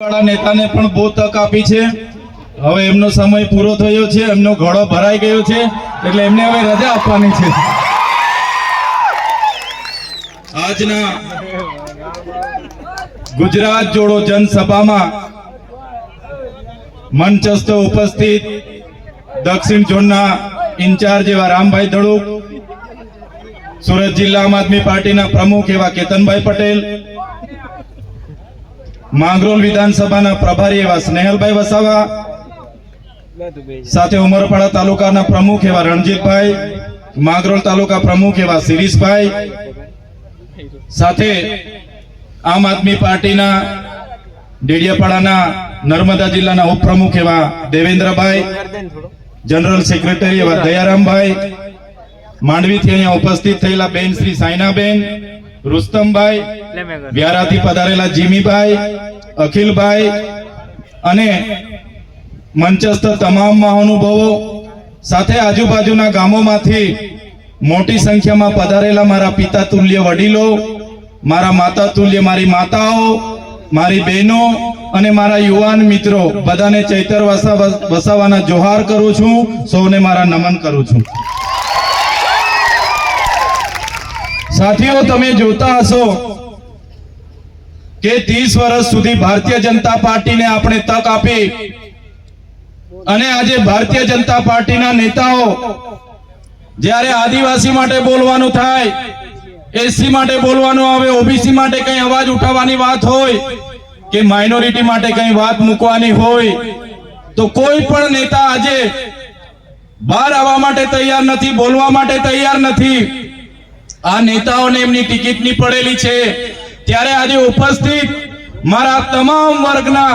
નેતાને પણ બહુ તક આપી છે. હવે એમનો સમય પૂરો થયો છે, એમનો ઘોડો ભરાઈ ગયો છે, એટલે એમને હવે રજા આપવાની છે. આજના ગુજરાત જોડો જનસભામાં મંચસ્થ ઉપસ્થિત દક્ષિણ ઝોનના ઇન્ચાર્જ એવા રામભાઈ ધડુક, સુરત જિલ્લા આમ આદમી પાર્ટીના પ્રમુખ એવા કેતનભાઈ પટેલ માંગરોળ વિધાનસભાના પ્રભારી એવા સ્નેહલભાઈ વસાવા, સાથે ઉમરપાડા તાલુકાના પ્રમુખ એવા રણજીતભાઈ માંગરોલ તાલુકા પ્રમુખ એવા શિરીષભાઈ, સાથે આમ આદમી પાર્ટીના ડેડિયાપાડાના નર્મદા જિલ્લાના ઉપપ્રમુખ એવા દેવેન્દ્રભાઈ, જનરલ સેક્રેટરી એવા દયારામભાઈ, માંડવીથી અહીંયા ઉપસ્થિત થયેલા બેન શ્રી સાયનાબેન રુસ્તમભાઈ, વ્યારાથી પધારેલા જીમીભાઈ, અખિલભાઈ અને મંચસ્થ તમામ મહાનુભાવો સાથે આજુબાજુના ગામોમાંથી મોટી સંખ્યામાં પધારેલા મારા પિતા તુલ્ય વડીલો, મારા માતા તુલ્ય, મારી માતાઓ, મારી બહેનો અને મારા યુવાન મિત્રો, બધાને ચૈતર વસાવાના જોહાર કરું છું, સૌને મારા નમન કરું છું. સાથીઓ, તમે જોતા હશો કે ત્રીસ વર્ષ સુધી ભારતીય જનતા પાર્ટીને આપણે તક આપી અને આજે ભારતીય જનતા પાર્ટીના નેતાઓ જ્યારે આદિવાસી માટે બોલવાનું થાય, એસસી માટે બોલવાનું આવે, ઓબીસી માટે કઈ અવાજ ઉઠાવવાની વાત હોય કે માઇનોરિટી માટે કઈ વાત મૂકવાની હોય, તો કોઈ પણ નેતા આજે બહાર આવવા માટે તૈયાર નથી, બોલવા માટે તૈયાર નથી. આ નેતાઓને એમની ટિકિટની પડેલી છે. ત્યારે આજે ઉપસ્થિત મારા તમામ વર્ગના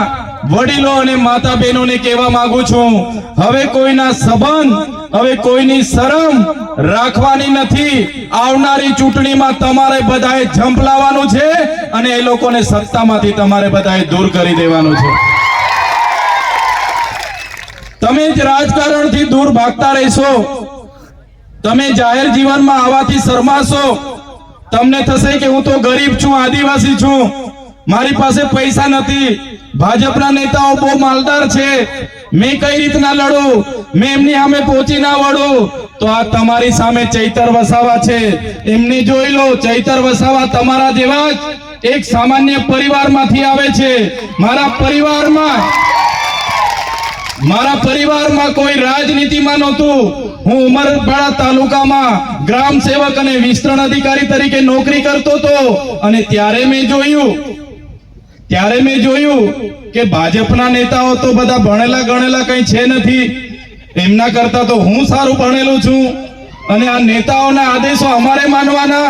વડીલો અને માતા બહેનોને કહેવા માંગુ છું, હવે કોઈના સંબંધ, હવે કોઈની શરમ રાખવાની નથી. આવનારી ચૂંટણીમાં તમારે બધાએ ઝંપલાવાનું છે અને એ લોકોને સત્તામાંથી તમારે બધાએ દૂર કરી દેવાનું છે. તમે જ રાજકારણથી દૂર ભાગતા રહેશો. તમે જાહેર જીવનમાં આવવાથી શરમાશો. તમને થશે કે હું તો ગરીબ છું, આદિવાસી છું. મારી પાસે પૈસા નથી. ભાજપના નેતાઓ બહુ માલદાર છે. મેં કઈ રીતના લડું? મેં એમની સામે પહોંચી ના વળું? તો આ તમારી સામે ચૈતર વસાવા છે. એમને જોઈ લો, ચૈતર વસાવા તમારા જેવા જ એક સામાન્ય પરિવારમાંથી આવે છે. મારા પરિવારમાં મારા પરિવારમાં કોઈ રાજનીતિમાં નહોતું. હું ઉમરપાડા તાલુકામાં ગ્રામ સેવક અને વિસ્તરણ અધિકારી તરીકે નોકરી કરતો હતો. અને ત્યારે મેં જોયું, ત્યારે મેં જોયું કે ભાજપના નેતાઓ તો બધા ભણેલા ગણેલા કંઈ છે નથી. એમના કરતા તો હું સારું ભણેલું છું. અને આ નેતાઓના આદેશો અમારે માનવાના,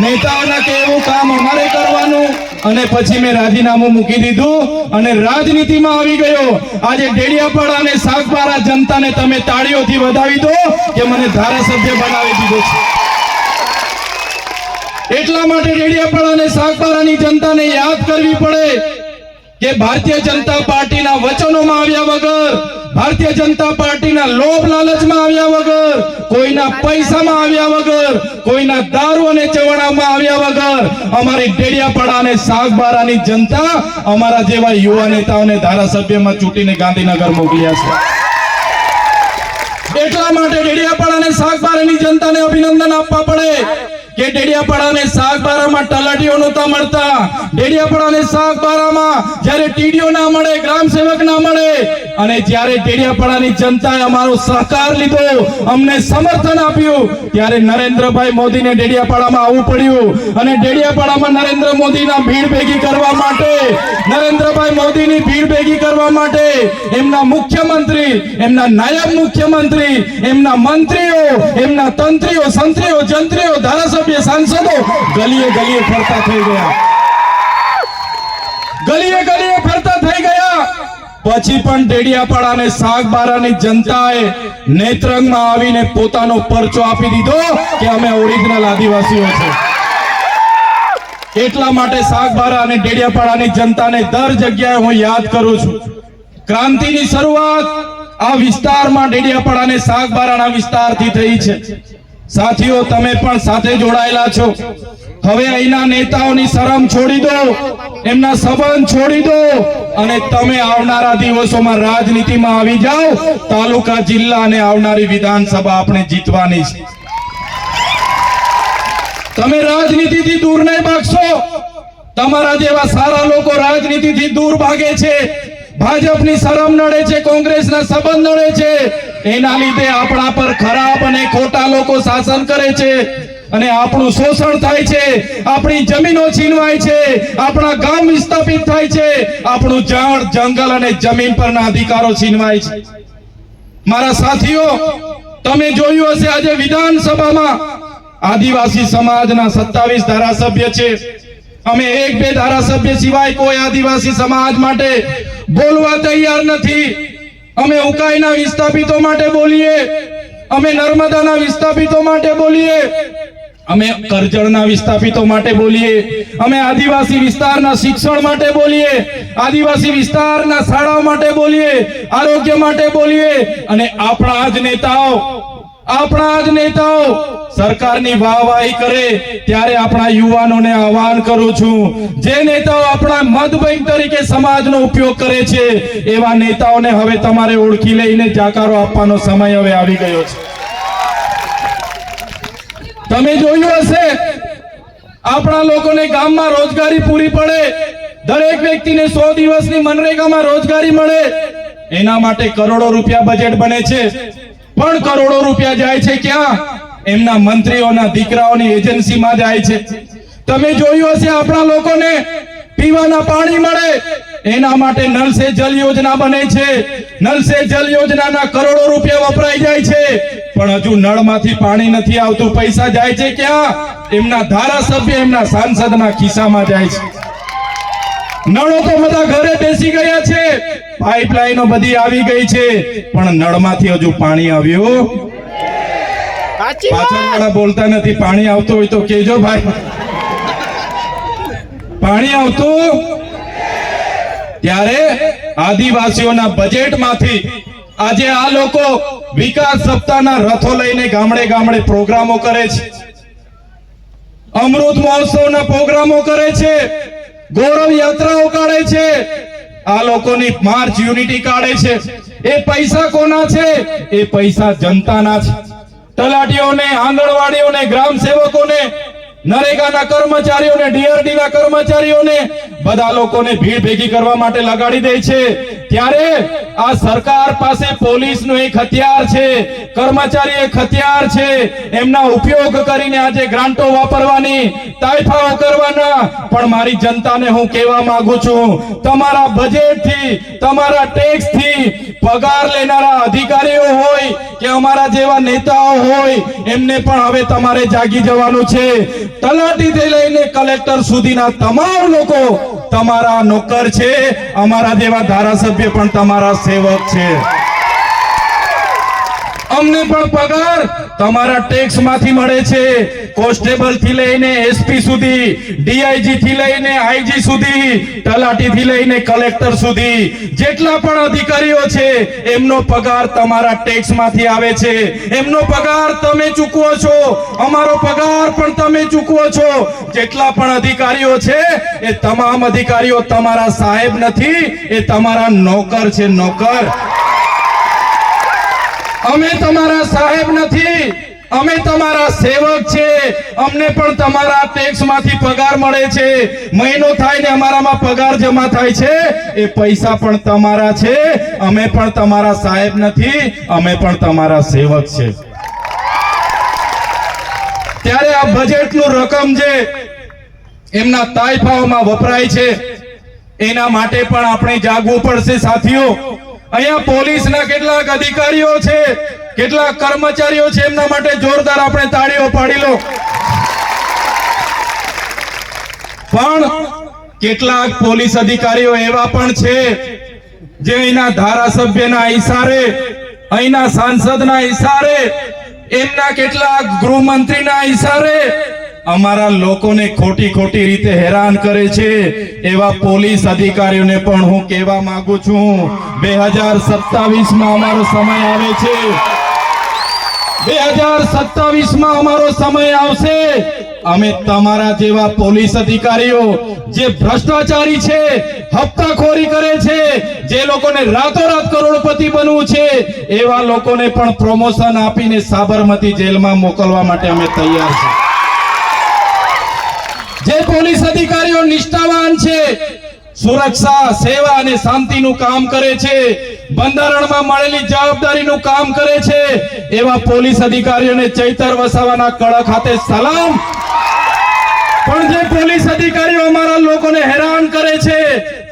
નેતાઓના કે એવું કામ અમારે કરવાનું. અને પછી મેં રાજીનામું મૂકી દીધું અને રાજનીતિમાં આવી ગયો. આજે ડેડિયાપાડા અને સાગબારા જનતાને તમે તાળીઓથી વધાવી દો કે મને ધારાસભ્ય બનાવી દીધો છે. એટલા માટે ડેડિયાપાડા અને સાગબારાની જનતાને યાદ કરવી પડે કે ભારતીય જનતા પાર્ટીના વચનોમાં આવ્યા વગર ભારતીય જનતા પાર્ટીના લોભ લાલચમાં આવ્યા વગર, કોઈના પૈસામાં આવ્યા વગર, કોઈના દારૂ અને ચવણામાં આવ્યા વગર, અમારી ડેડિયાપાડા અને સાગબારાની જનતા અમારા જેવા યુવા નેતાઓને ધારાસભ્યમાં ચૂંટીને ગાંધીનગર મોકલ્યા છે. એટલા માટે ડેડિયાપાડા અને સાગબારાની જનતાને અભિનંદન આપવા પડે. કે ડેડિયાપાડા અને સાગબારામાં તલાટીઓ નહોતા મળતા. ડેડિયાપાડા સાગબારામાં જ્યારે ટીડીઓ ના મળે, ગ્રામ સેવક ના મળે, અને જ્યારે ડેડિયાપાડાની જનતાએ અમારો સહકાર લીધો, અમને સમર્થન આપ્યું, ત્યારે નરેન્દ્રભાઈ મોદીને ડેડિયાપાડામાં આવવું પડ્યું. અને ડેડિયાપાડામાં નરેન્દ્ર મોદીના ભીડ ભેગી કરવા માટે, નરેન્દ્રભાઈ મોદીની ભીડ ભેગી કરવા માટે, એમના મુખ્યમંત્રી, એમના નાયબ મુખ્યમંત્રી, એમના મંત્રીઓ, એમના તંત્રીઓ, સંત્રીઓ, જંત્રીઓ, ધારાસભ્ય સાંસદો ગલીએ ગલીએ ફરતા થઈ ગયા. ગલીએ ગલીએ ફરતા થઈ ગયા. પછી પણ ડેડિયાપાડા અને સાગબારાની જનતાએ નેત્રંગમાં આવીને પોતાનો પરચો આપી દીધો કે અમે ઓરિજિનલ આદિવાસીઓ છે. એટલા માટે સાગબારા અને ડેડિયાપાડાની જનતાને દર જગ્યાએ હું યાદ કરું છું. ક્રાંતિની શરૂઆત આ વિસ્તારમાં ડેડિયાપાડા અને સાગબારાના વિસ્તારથી થઈ છે. સાથીઓ, તમે પણ સાથે જોડાયેલા છો. હવે અહીંના નેતાઓની શરમ છોડી દો. એમના સંબંધ છોડી દો. અને તમે આવનારા દિવસોમાં રાજનીતિમાં આવી જાઓ. તાલુકા, જિલ્લા અને આવનારી વિધાનસભા આપણે જીતવાની છે. તમે રાજનીતિથી દૂર નહીં ભાગશો. તમારા જેવા સારા લોકો રાજનીતિથી દૂર ભાગે છે. ભાજપની શરમ નડે છે, કોંગ્રેસના સંબંધ નડે છે. એના લીધે આપણા પર ખરાબ અને ખોટા લોકો શાસન કરે છે. અને આપણું શોષણ થાય છે. આપણી જમીનો છીનવાય છે. આપણા ગામ વિસ્થાપિત થાય છે. આપણું જળ જંગલ અને જમીન પરના અધિકારો છીનવાય છે. મારા સાથીઓ, તમે જોયું હશે આજે વિધાનસભામાં આદિવાસી સમાજના સત્તાવીસ ધારાસભ્ય છે. અમે એક બે ધારાસભ્ય સિવાય કોઈ આદિવાસી સમાજ માટે બોલવા તૈયાર નથી. અમે ઉકાઈના વિસ્થાપિતો માટે બોલીએ. અમે નર્મદાના વિસ્થાપિતો માટે બોલીએ. અમે કરજણના વિસ્થાપિતો માટે બોલીએ. અમે આદિવાસી વિસ્તારના શિક્ષણ માટે બોલીએ. આદિવાસી વિસ્તારના શાળાઓ માટે બોલીએ. આરોગ્ય માટે બોલીએ. અને આપણા જ નેતાઓ આપણા જ નેતાઓ સરકારની વાહવાહી કરે ત્યારે આપણા યુવાનોને આહવાન કરું છું. જે નેતાઓ આપણા મત તરીકે સમાજનો ઉપયોગ કરે છે, એવા નેતાઓને હવે તમારે ઓળખી લઈને જાકારો આપવાનો સમય હવે આવી ગયો છે. તમે જોયું હશે, આપણા લોકોને ગામમાં રોજગારી પૂરી પડે. દરેક વ્યક્તિને સો દિવસની મનરેગામાં રોજગારી મળે. એના માટે કરોડો રૂપિયા બજેટ બને છે. પણ કરોડો રૂપિયા જાય છે ક્યાં? એમના મંત્રીઓના દીકરાઓની એજન્સીમાં જાય છે. તમે જોયું હશે આપણા લોકોને, પીવાના પાણી મળે. એના માટે નલ સે જલ યોજના બને છે. નલ સે જલ યોજનાના કરોડો રૂપિયા વપરાઈ જાય છે. પણ હજુ નળમાંથી પાણી નથી આવતું. પૈસા જાય છે ક્યાં? એમના ધારાસભ્ય એમના સાંસદના ખિસ્સામાં જાય છે. નળો તો બધા ઘરે બેસી ગયા છે. પાઇપલાઈનો બધી આવી ગઈ છે. પણ નળમાંથી હજુ પાણી આવ્યું. પાછળવાળા બોલતા નથી પાણી આવતું હોય તો કેજો ભાઈ. પાણી આવતું? ત્યારે આદિવાસીઓના બજેટમાંથી આજે આ લોકો વિકાસ સપ્તાહના રથો લઈને ગામડે ગામડે પ્રોગ્રામો કરે છે. અમૃત મહોત્સવના પ્રોગ્રામો કરે છે. ગૌરવ યાત્રાઓ કાઢે છે. આ લોકોની માર્ચ યુનિટી કાઢે છે. એ પૈસા કોના છે? એ પૈસા જનતાના છે. તલાટીઓને, આંગણવાડીઓને, ગ્રામ સેવકોને, નરેગાના કર્મચારીઓને ડીઆરડી ના કર્મચારીઓને બધા લોકોને ભીડ ભેગી કરવા માટે લગાડી દે છે. ત્યારે આ સરકાર પાસે પોલીસનું એક હથિયાર છે, કર્મચારી એક હથિયાર છે. એમના ઉપયોગ કરીને આજે ગ્રાન્ટો વાપરવાની, તાયફાઓ કરવાના. પણ મારી જનતાને હું કહેવા માંગુ છું, તમારા બજેટથી તમારા ટેક્સથી પગાર લેનારા અધિકારીઓ હોય કે અમારા જેવા નેતાઓ હોય, એમને પણ હવે તમારે જાગી જવાનું છે. તલાટીથી લઈને કલેક્ટર સુધીના તમામ લોકો તમારા નોકર છે અમારા જેવા ધારાસભ્ય પણ તમારા સેવક છે. અમને પણ પગાર તમારા ટેક્સમાંથી મળે છે. કોન્સ્ટેબલથી લઈને એસપી સુધી ડીઆઈજી થી લઈને આઈજી સુધી તલાટી થી લઈને કલેક્ટર સુધી, જેટલા પણ અધિકારીઓ છે, એમનો પગાર તમારા ટેક્સમાંથી આવે છે. એમનો પગાર તમે ચૂકવો છો. અમારો પગાર પણ તમે ચૂકવો છો. જેટલા પણ અધિકારીઓ છે, એ તમામ અધિકારીઓ તમારા સાહેબ નથી, એ તમારા નોકર છે, નોકર. અમે તમારા સાહેબ નથી. અમે તમારા સેવક છે. અમને પણ તમારા ટેક્સમાંથી પગાર મળે છે. મહિનો થાય ને અમારામાં પગાર જમા થાય છે. એ પૈસા પણ તમારા છે. અમે પણ તમારા સાહેબ નથી. અમે પણ તમારા સેવક છે. ત્યારે આ બજેટનું રકમ જે એમના તાઇફાઓમાં વપરાય છે, એના માટે પણ આપણે જાગવું પડશે, સાથીઓ. અહીંયા પોલીસના કેટલાક અધિકારીઓ છે, કેટલાક કર્મચારીઓ છે, એમના માટે જોરદાર આપણે તાળીઓ પાડી લો. પણ કેટલાક પોલીસ અધિકારીઓ એવા પણ છે, જે અહીંના ધારાસભ્યના ઈશારે, અહીંના સાંસદના ઈશારે, એમના કેટલાક ગૃહમંત્રીના ઈશારે અમારા લોકોને ખોટી ખોટી રીતે હેરાન કરે છે. એવા પોલીસ અધિકારીઓને પણ હું કહેવા માંગુ છું. બે હજાર સત્તાવીસમાં અમારો સમય આવે છે. બે હજાર સત્તાવીસમાં અમારો સમય આવશે. અમે તમારા જેવા પોલીસ અધિકારીઓ જે ભ્રષ્ટાચારી છે, હપ્તાખોરી કરે છે, જે લોકોને રાતોરાત કરોડપતિ બનવું છે, એવા લોકોને પણ પ્રમોશન આપીને સાબરમતી જેલમાં મોકલવા માટે અમે તૈયાર છે પોલીસ અધિકારીઓ નિષ્ઠાવાન છે, સુરક્ષા, સેવા અને શાંતિનું કામ કરે છે, બંધારણમાં મળેલી જવાબદારીનું કામ કરે છે, એવા પોલીસ અધિકારીઓને ચૈતર વસાવાના કડક હાથે સલામ. પણ જે પોલીસ અધિકારીઓ અમારા લોકોને હેરાન કરે છે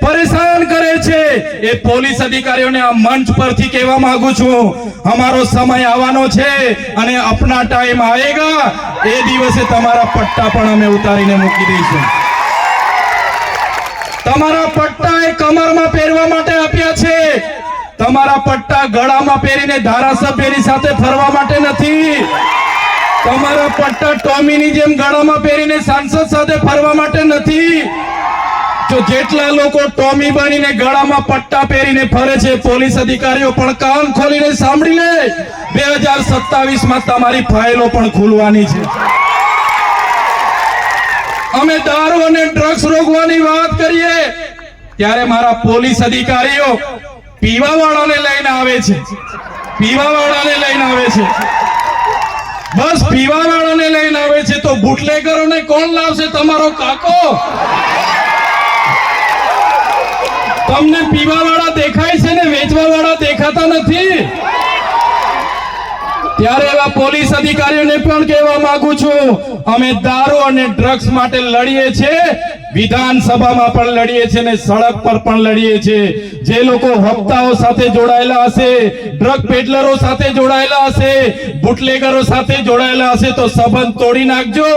પરેશાન કરે છે. એ પોલીસ અધિકારીઓને આ મંચ પરથી કહેવા માંગુ છું. અમારો સમય આવવાનો છે અને અપના ટાઈમ આવેગા એ દિવસે તમારા પટ્ટા પણ અમે ઉતારીને મૂકી દઈશું. તમારા પટ્ટા એ કમરમાં પહેરવા માટે આપ્યા છે. તમારા પટ્ટા ગળામાં પહેરીને ધારાસભ્યની સાથે ફરવા માટે નથી. તમારા પટ્ટા ટોમીની જેમ ગળામાં પહેરીને સાંસદ સાથે ફરવા માટે નથી. જો જેટલા લોકો ટોમી બનીને ગળામાં પટ્ટા પહેરીને ફરે છે, પોલીસ અધિકારીઓ પણ કાન ખોલીને સાંભળી લે. બે હજાર સત્તાવીસમાં તમારી ફાઇલો પણ ખુલવાની છે. અમે દારૂ અને ડ્રગ્સ રોકવાની વાત કરીએ, ત્યારે મારા પોલીસ અધિકારીઓ પીવા વાળાને લઈને આવે છે. પીવા વાળાને લઈને આવે છે. બસ પીવા વાળાને લઈને આવે છે, તો બુટલેગરોને કોણ લાવશે તમારો કાકો? તમને પીવા વાળા દેખાય છે ને વેચવા વાળા દેખાતા નથી. ત્યારે એવા પોલીસ અધિકારીઓને પણ કહેવા માંગુ છું, અમે દારૂ અને ડ્રગ્સ માટે લડીએ છીએ, વિધાનસભામાં પણ લડીએ છીએ અને સડક પર પણ લડીએ છીએ. જે લોકો હપ્તાઓ સાથે જોડાયેલા હશે ડ્રગ પેડલરો સાથે જોડાયેલા હશે, બુટલેગરો સાથે જોડાયેલા હશે, તો સંબંધ તોડી નાખજો.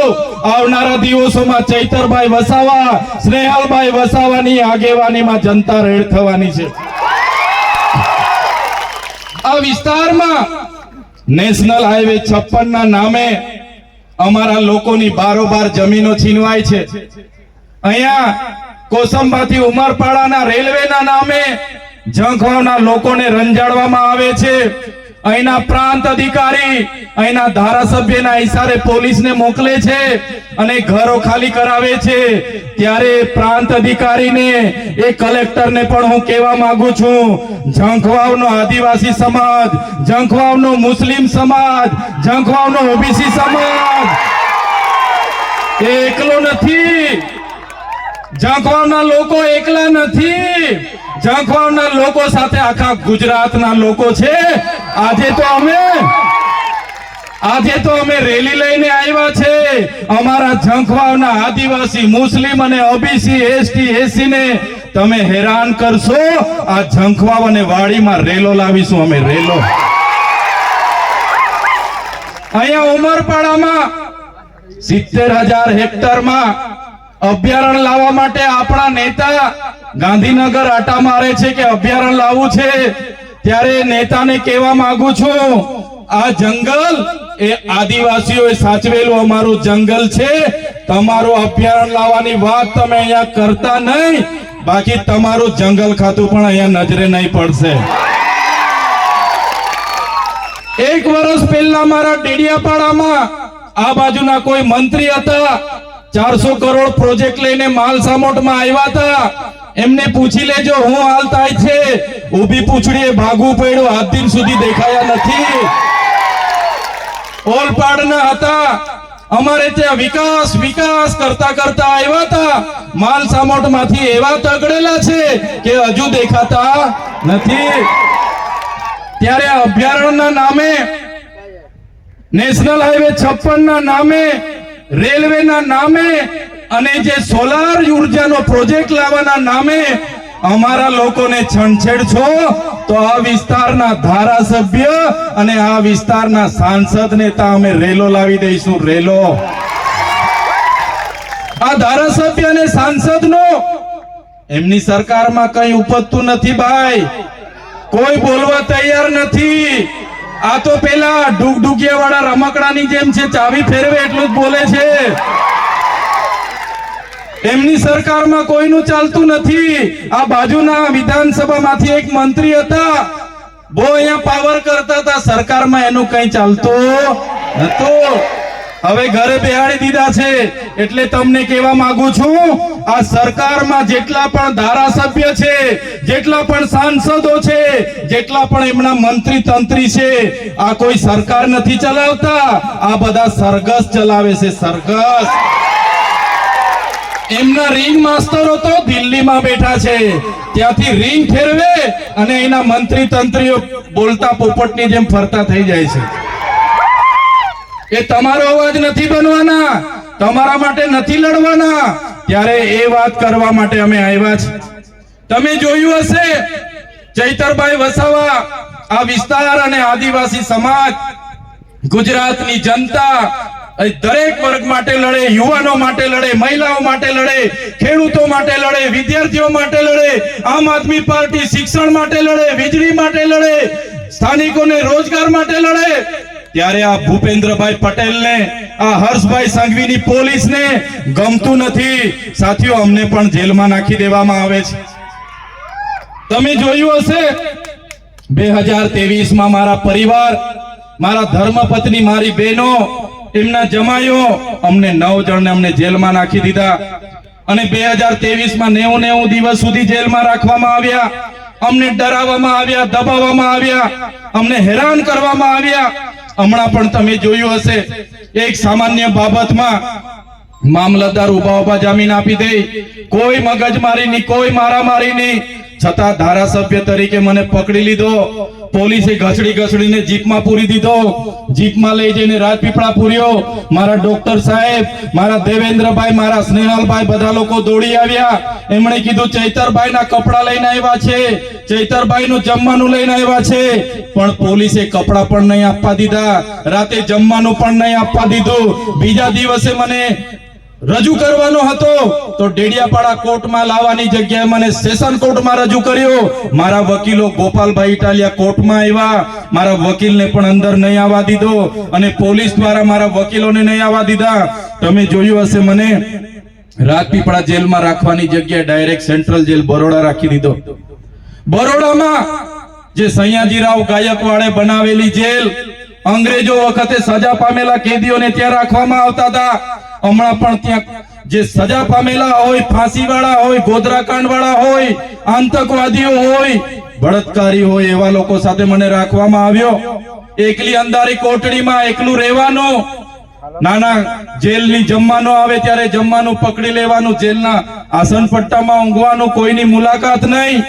આવનારા દિવસોમાં ચૈતરભાઈ વસાવા, સ્નેહલભાઈ વસાવાની આગેવાનીમાં જનતા રેડ થવાની છે. આ વિસ્તારમાં નેશનલ હાઈવે છપ્પન ના નામે અમારા લોકોની બારોબાર જમીનો છીનવાય છે. અહીંયા કોસંબાથી ઉમરપાડાના રેલવેના નામે ઝંખવાના લોકોને રંજાડવામાં આવે છે. અહીંના પ્રાંત અધિકારી અહીંના ધારાસભ્યના ઈશારે પોલીસને મોકલે છે અને ઘરો ખાલી કરાવે છે. ત્યારે પ્રાંત અધિકારીને એ કલેક્ટરને પણ હું કહેવા માંગુ છું, ઝંખવાવનો આદિવાસી સમાજ, ઝંખવાવનો મુસ્લિમ સમાજ, ઝંખવાવનો ઓબીસી સમાજ. એ એકલો નથી ઝાંખવાવના લોકો એકલા નથી. ઝાંખવાવના લોકો સાથે આખા ગુજરાતના લોકો છે. આજે તો અમે, આજે તો અમે રેલી લઈને આવ્યા છે. અમારા ઝંખવાવના આદિવાસી, મુસ્લિમ અને ઓબીસી, એસટી એસી ને તમે હેરાન કરશો. આ ઝંખવાવ અને વાડીમાં રેલો લાવીશું અમે, રેલો. અહીંયા ઉમરપાડામાં સિત્તેર હજાર હેક્ટરમાં અભયારણ્ય લાવવા માટે આપણા નેતા ગાંધીનગર આટા મારે છે કે અભ્યારણ લાવવું છે? ત્યારે નેતાને કહેવા માંગુ છું, આ જંગલ એ આદિવાસીઓએ સાચવેલું અમારું જંગલ છે. તમારું અભયારણ્ય લાવવાની વાત તમે અહીંયા કરતા નહીં, બાકી તમારું જંગલ ખાતું પણ અહીંયા નજરે નહીં પડશે. એક વર્ષ પહેલા મારા ડેડિયાપાડામાં આ બાજુના કોઈ મંત્રી હતા ચારસો કરોડ પ્રોજેક્ટ લઈને માલ સામોટમાં આવ્યા હતા. એમને પૂછી લેજો, હું હાલ થાય છે? ઊભી પૂછડીએ ભાગવું પડ્યું, આજ દિન સુધી દેખાયા નથી. ઓલપાડના હતા. અમારે ત્યાં વિકાસ વિકાસ કરતા કરતા આવ્યા હતા. માલ સામોટમાંથી એવા તગડેલા છે કે હજુ દેખાતા નથી. ત્યારે અભયારણ્યના નામે, નેશનલ હાઈવે છપ્પન ના નામે રેલવેના નામે અને જે સોલાર ઉર્જાનો પ્રોજેક્ટ લાવવાના નામે અમારા લોકોને છંછેડ છો તો આ વિસ્તારના ધારાસભ્ય અને આ વિસ્તારના સાંસદ નેતા અમે રેલો લાવી દઈશું, રેલો. આ ધારાસભ્ય અને સાંસદનો એમની સરકારમાં કઈ ઉપજતું નથી ભાઈ. કોઈ બોલવા તૈયાર નથી. આ તો પેલા ડુગડુગિયા વાળા રમકડાની જેમ છે, ચાવી ફેરવે એટલું જ બોલે છે. એમની સરકારમાં કોઈનું ચાલતું નથી. આ બાજુના વિધાનસભામાંથી એક મંત્રી હતા. બહુ અહીંયા પાવર કરતા હતા. સરકારમાં એનું કઈ ચાલતું નતું હવે ઘરે બેહાડી દીધા છે. એટલે તમને કહેવા માંગુ છું, આ સરકારમાં જેટલા પણ ધારાસભ્ય છે, જેટલા પણ સાંસદો છે, જેટલા પણ એમના મંત્રી તંત્રી છે, આ કોઈ સરકાર નથી ચલાવતા. આ બધા સરઘસ ચલાવે છે, સરઘસ. એમના રિંગ માસ્તરો તો દિલ્હીમાં બેઠા છે. ત્યાંથી રિંગ ફેરવે અને એના મંત્રી તંત્રીઓ બોલતા પોપટની જેમ ફરતા થઈ જાય છે. એ તમારો અવાજ નથી બનવાના, તમારા માટે નથી લડવાના, ત્યારે એ વાત કરવા માટે અમે આવ્યા છે તમે જોયું હશે, ચૈતરભાઈ વસાવા, આ વિસ્તાર અને આદિવાસી સમાજ, ગુજરાતની જનતા દરેક વર્ગ માટે લડે, યુવાનો માટે લડે, મહિલાઓ માટે લડે, ખેડૂતો માટે લડે, વિદ્યાર્થીઓ માટે લડે, આમ આદમી પાર્ટી શિક્ષણ માટે લડે, વીજળી માટે લડે, સ્થાનિકોને રોજગાર માટે લડે ત્યારે આ ભૂપેન્દ્રભાઈ પટેલને, આ હર્ષભાઈ સંઘવીની પોલીસને ગમતું નથી. સાથીઓ, અમને પણ જેલમાં નાખી દેવામાં આવે છે. તમે જોયું હશે, બે હજારમાં મારા પરિવાર, મારા ધર્મપત્ની, મારી બહેનો, એમના જમાયો અમને નવ જણને અમને જેલમાં નાખી દીધા. અને બે હજારમાં નેવું નેવું દિવસ સુધી જેલમાં રાખવામાં આવ્યા. અમને ડરાવવામાં આવ્યા, દબાવવામાં આવ્યા. અમને હેરાન કરવામાં આવ્યા. હમણાં પણ તમે જોયું હશે. એક સામાન્ય બાબતમાં મામલતદાર ઊભા ઊભા જામીન આપી દે. કોઈ મગજમારી ની કોઈ મારામારી ની છતાં ધારાસભ્ય તરીકે મને પકડી લીધો. પોલીસે ઘસડી ઘસડીને જીપમાં પૂરી દીધો. જીપમાં લઈ જઈને રાજપીપળા પૂર્યો. મારા ડોક્ટર સાહેબ, મારા દેવેન્દ્રભાઈ, મારા સ્નેહાલભાઈ બધા લોકો દોડી આવ્યા. એમણે કીધું ચૈતરભાઈ ના કપડા લઈને આવ્યા છે. ચૈતરભાઈ નું જમવાનું લઈને આવ્યા છે. પણ પોલીસે કપડા પણ નહીં આપવા દીધા. રાતે જમવાનું પણ નહીં આપવા દીધું. બીજા દિવસે મને રજૂ કરવાનો હતો, તો ડેડિયાપાડા કોર્ટમાં લાવવાની જગ્યાએ મને સેશન કોર્ટમાં રજૂ કર્યો. મારા વકીલો ગોપાલભાઈ ઇટાલિયા કોર્ટમાં આવ્યા. મારા વકીલને પણ અંદર નહીં આવવા દીધો અને પોલીસ દ્વારા મારા વકીલોને નહીં આવવા દીધા. તમે જોયું હશે મને, રાજપીપળા જેલમાં રાખવાની જગ્યાએ ડાયરેક્ટ સેન્ટ્રલ જેલ બરોડા રાખી દીધો. બરોડામાં જે સયાજીરાવ ગાયકવાડે બનાવેલી જેલ, અંગ્રેજો વખતે સજા પામેલા કેદીઓને ત્યાં રાખવામાં આવતા હતા. હમણાં પણ ત્યાં જે સજા પામેલા હોય ફાંસી વાળા હોય ગોધરાકાંડ વાળા હોય, આતંકવાદીઓ હોય, બળાત્કારી હોય એવા લોકો સાથે મને રાખવામાં આવ્યો. એકલી અંધારી કોટડીમાં એકલું રહેવાનું. નાના જેલની જમવાનો આવે ત્યારે જમવાનું પકડી લેવાનું, જેલના આસન પટ્ટામાં ઊંઘવાનું, કોઈની મુલાકાત નહીં.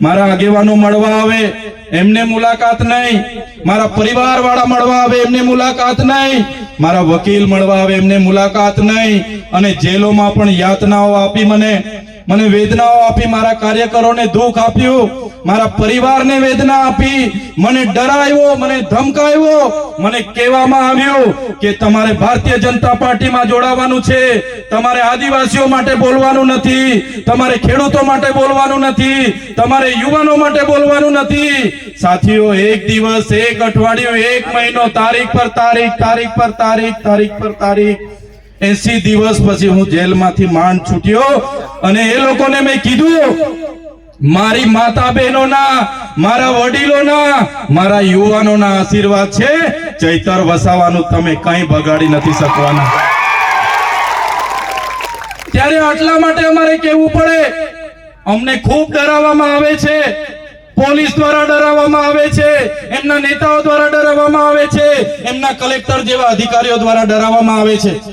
મારા આગેવાનો મળવા આવે, એમને મુલાકાત નહીં. મારા પરિવાર વાળા મળવા આવે, એમને મુલાકાત નહીં. મારા વકીલ મળવા આવે, એમને મુલાકાત નહીં. અને જેલોમાં પણ યાતનાઓ આપી મને. મને વેદનાઓ આપી, મારા કાર્યકરોને દુઃખ આપ્યું, મારા પરિવારને વેદના આપી. મને ડરાવ્યો મને ધમકાવ્યો મને કહેવામાં આવ્યું કે તમારે ભારતીય જનતા પાર્ટીમાં જોડાવાનું છે. તમારે આદિવાસીઓ માટે બોલવાનું નથી, તમારે ખેડૂતો માટે બોલવાનું નથી, તમારે યુવાનો માટે બોલવાનું નથી. સાથીઓ, એક દિવસ, એક અઠવાડિયું, એક મહિનો, તારીખ પર તારીખ તારીખ પર તારીખ તારીખ પર તારીખ. એસી દિવસ પછી હું જેલમાંથી માંડ છૂટ્યો અને એ લોકોને મેં કીધું, મારી માતા બહેનોના મારા વડીલોના, મારા યુવાનોના આશીર્વાદ છે. ચૈતર વસાવાનું તમે કઈ બગાડી નથી શકવાના. ત્યારે આટલા માટે અમારે કેવું પડે, અમને ખૂબ ડરાવવામાં આવે છે. પોલીસ દ્વારા ડરાવવામાં આવે છે. એમના નેતાઓ દ્વારા ડરાવવામાં આવે છે. એમના કલેક્ટર જેવા અધિકારીઓ દ્વારા ડરાવવામાં આવે છે.